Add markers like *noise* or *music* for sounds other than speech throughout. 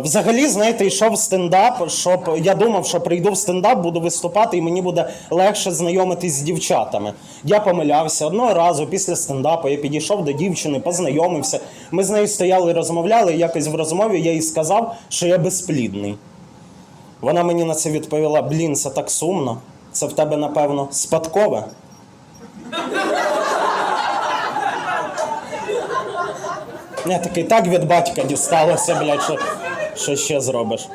Взагалі, знаєте, йшов стендап, щоб я думав, що прийду в стендап, буду виступати, і мені буде легше знайомитись з дівчатами. Я помилявся одного разу після стендапу. Я підійшов до дівчини, познайомився. Ми з нею стояли, розмовляли. і Якось в розмові я їй сказав, що я безплідний. Вона мені на це відповіла: блін, це так сумно. Це в тебе, напевно, спадкове. Я такий так від батька дісталося, блядь, що, що ще зробиш.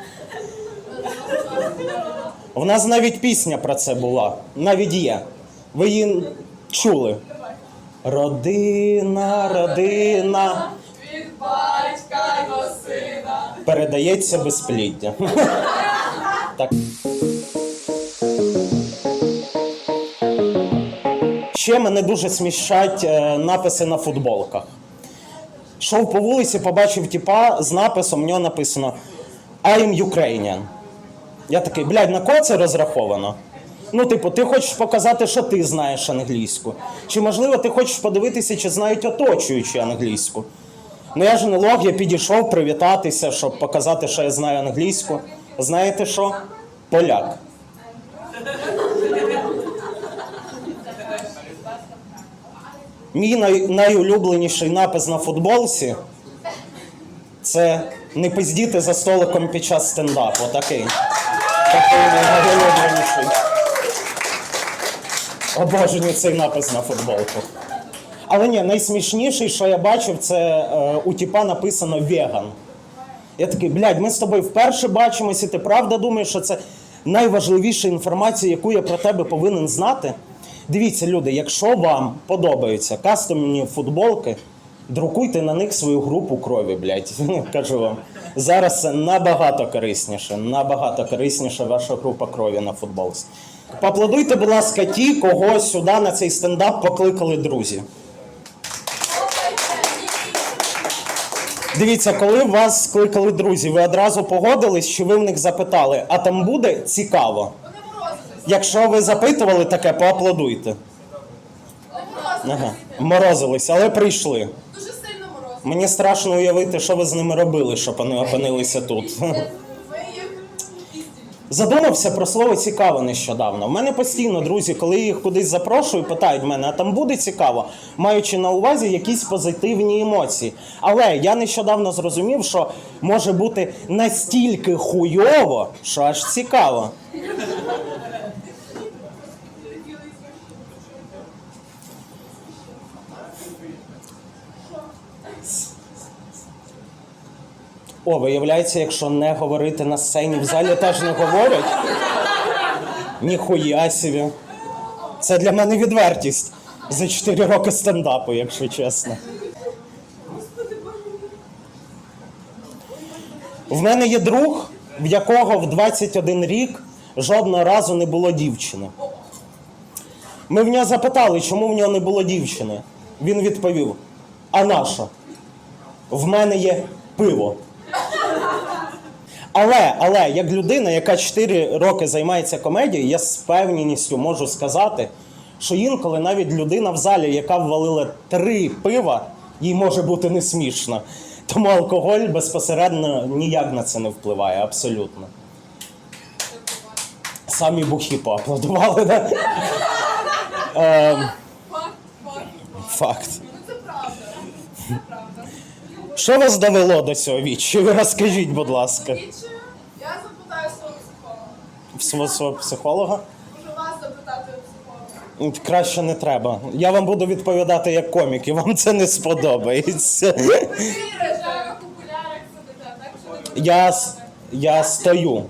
У нас навіть пісня про це була. Навіть є. Ви її чули. Родина, родина. Від батька до сина. Передається безпліддя. *laughs* Так. Ще мене дуже сміщать е, написи на футболках. Шов по вулиці, побачив тіпа з написом, в нього написано I'm Ukrainian. Я такий, блядь, на кого це розраховано? Ну, типу, ти хочеш показати, що ти знаєш англійську. Чи можливо ти хочеш подивитися, чи знають оточуючі англійську? Ну я ж не лог, я підійшов привітатися, щоб показати, що я знаю англійську. Знаєте що? Поляк. Мій най- найулюбленіший напис на футболці це не пиздіти за столиком під час стендапу. Такий. Такий найулюбленіший. Обожнюю цей напис на футболку. Але ні, найсмішніший, що я бачив, це е, у тіпа написано веган. Я такий, блядь, ми з тобою вперше бачимося, і ти правда думаєш, що це найважливіша інформація, яку я про тебе повинен знати? Дивіться, люди, якщо вам подобаються кастомні футболки, друкуйте на них свою групу крові, блядь. *laughs* Кажу вам. Зараз це набагато корисніше, набагато корисніше ваша група крові на футболці. Поаплодуйте, будь ласка, ті, кого сюди на цей стендап покликали друзі. Дивіться, коли вас кликали друзі, ви одразу погодились, чи ви в них запитали, а там буде цікаво. Якщо ви запитували таке, поаплодуйте. Ага. Морозились, але прийшли. Дуже сильно морозились. Мені страшно уявити, що ви з ними робили, щоб вони опинилися тут. Задумався про слово цікаво нещодавно. У мене постійно друзі, коли я їх кудись запрошую, питають мене, а там буде цікаво, маючи на увазі якісь позитивні емоції. Але я нещодавно зрозумів, що може бути настільки хуйово, що аж цікаво. О, виявляється, якщо не говорити на сцені, в залі теж не говорять. Ніхуя собі. Це для мене відвертість за 4 роки стендапу, якщо чесно. В мене є друг, в якого в 21 рік жодного разу не було дівчини. Ми в нього запитали, чому в нього не було дівчини. Він відповів: А наша? В мене є пиво. Але, але як людина, яка 4 роки займається комедією, я з певністю можу сказати, що інколи навіть людина в залі, яка ввалила три пива, їй може бути не смішно. Тому алкоголь безпосередньо ніяк на це не впливає, абсолютно. Самі бухі поаплодували, да? Ем, Факт, факт. Факт. Ну це правда. Це правда. Що вас довело до цього відчаю? Розкажіть, будь ласка, Більше я запитаю свого психолога. в свого, свого психолога. Можу вас запитати у психолога. Краще не треба. Я вам буду відповідати як комік, і вам це не сподобається. Ви вірите, окулярах сидите, так що не Я, с- я стою,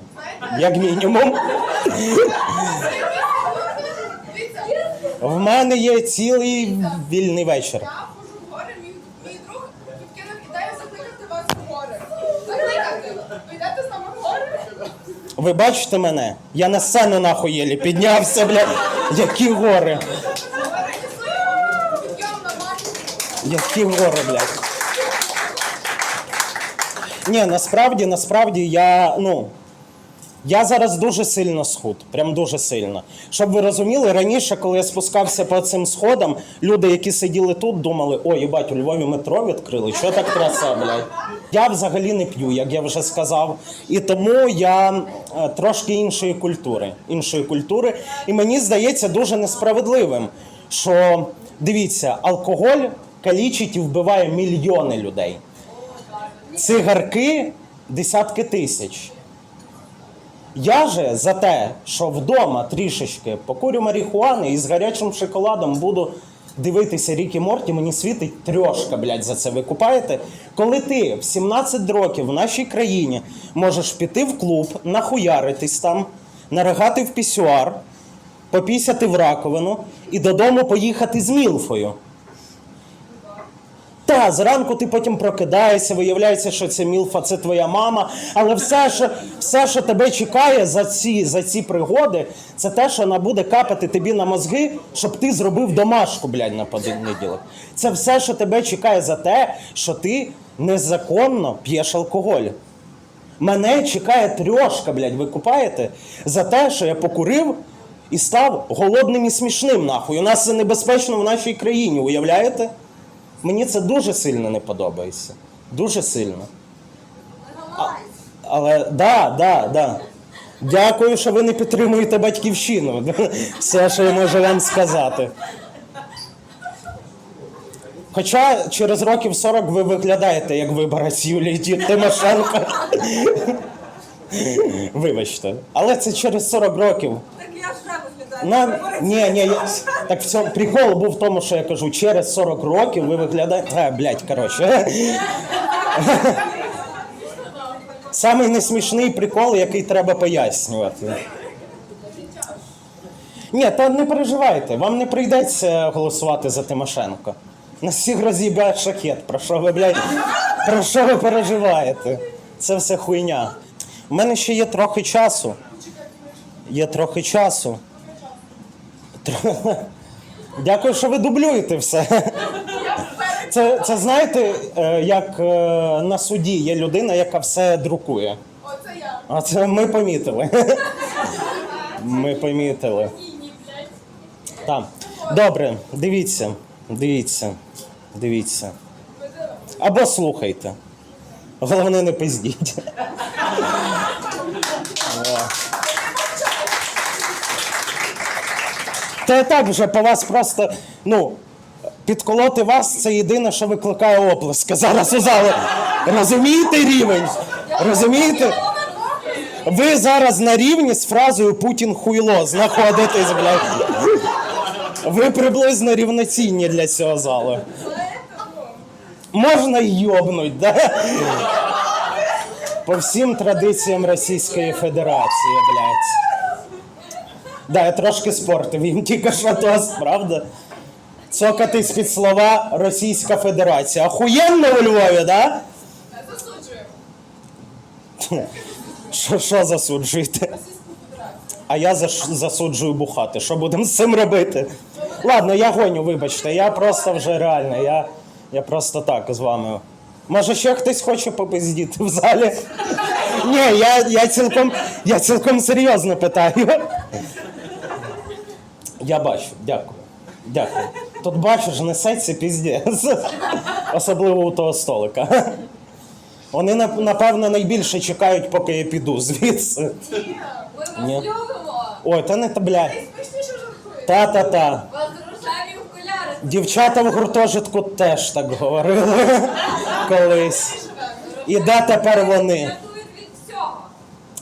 як мінімум. Дивіться, В мене є цілий вільний вечір. я хожу в гори, мій, мій друг підкинув ідею закликати вас в гори. Закликати. Ви йдете з нами в гори? Ви бачите мене? Я на сцену нахуй єлі піднявся, бля. Які гори. Які гори, блядь. Ні, насправді, насправді я, ну. Я зараз дуже сильно схуд, прям дуже сильно. Щоб ви розуміли, раніше, коли я спускався по цим сходам, люди, які сиділи тут, думали, ой, їбать, у Львові метро відкрили, що так краса, блядь. Я взагалі не п'ю, як я вже сказав. І тому я е, трошки іншої культури. Іншої культури. І мені здається дуже несправедливим, що дивіться, алкоголь калічить і вбиває мільйони людей. Цигарки десятки тисяч. Я же за те, що вдома трішечки покурю марихуани і з гарячим шоколадом буду дивитися Рікі Морті, мені світить трьошка, блядь, за це ви купаєте. Коли ти в 17 років в нашій країні можеш піти в клуб, нахуяритись там, наригати в пісюар, попісяти в раковину і додому поїхати з Мілфою. Та, зранку ти потім прокидаєшся, виявляється, що це Мілфа, це твоя мама. Але все, що, все, що тебе чекає за ці, за ці пригоди, це те, що вона буде капати тобі на мозги, щоб ти зробив домашку, блядь, на понеділок. Це все, що тебе чекає за те, що ти незаконно п'єш алкоголь. Мене чекає трьошка, блядь, ви купаєте за те, що я покурив і став голодним і смішним, нахуй. У нас це небезпечно в нашій країні, уявляєте? Мені це дуже сильно не подобається. Дуже сильно. А, але да, да, да. Дякую, що ви не підтримуєте батьківщину. *laughs* Все, що я можу вам сказати. Хоча через років 40 ви виглядаєте як виборець Юлії Тимошенко. *laughs* Вибачте. Але це через 40 років. Так я ж виглядаю. На... Ні, ні, я... так в цьому прикол був в тому, що я кажу, через 40 років ви виглядаєте. А, блядь, коротше. Самий несмішний прикол, який треба пояснювати. Ні, та не переживайте, вам не прийдеться голосувати за Тимошенко. Нас всіх роз'їбає шахет. Про що ви, блядь, про що ви переживаєте? Це все хуйня. У мене ще є трохи часу. Є трохи часу. *laughs* Дякую, що ви дублюєте все. *laughs* Це, це знаєте, е, як е, на суді є людина, яка все друкує. Оце я. А це ми помітили. *laughs* Ми помітили. Так. Добре, дивіться, дивіться, дивіться. Або слухайте. Головне, не пиздіть. Та і так вже по вас просто, ну, підколоти вас це єдине, що викликає оплески зараз у залі. Розумієте рівень? Розумієте? Ви зараз на рівні з фразою Путін хуйло знаходитесь, блядь. Ви приблизно рівноцінні для цього залу. Можна йобнуть, да? По всім традиціям Російської Федерації, блядь. Да, я трошки спортив їм тільки що тост, правда? Цокатись під слова Російська Федерація. Охуєнно у Львові, да? Засуджую. Що, що засуджуєте? А я засуджую бухати. Що будемо з цим робити? Ладно, я гоню, вибачте, я просто вже реально, я, я просто так з вами. Може, ще хтось хоче попиздіти в залі? Ні, я, я, цілком, я цілком серйозно питаю. Я бачу, дякую. Дякую. Тут бачиш, несеться піздець. Особливо у того столика. Вони напевно найбільше чекають, поки я піду звідси. Ми вас любимо. Ой, та не та блядь. Та-та-та. Вас рожеві окуляри. Дівчата в гуртожитку теж так говорили колись. І де тепер вони?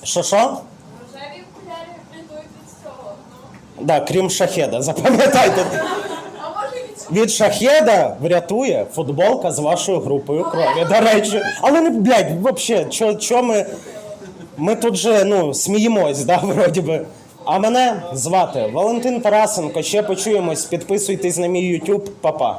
Що що? Рожеві окуляри рятують від всього. Ну. Да, крім шахеда, запам'ятайте. Від шахеда врятує футболка з вашою групою крові. До речі. Але не блядь, взагалі, що, що ми. Ми тут же ну, сміємось, да, вроді би. А мене звати Валентин Тарасенко. Ще почуємось. Підписуйтесь на мій YouTube. Па-па.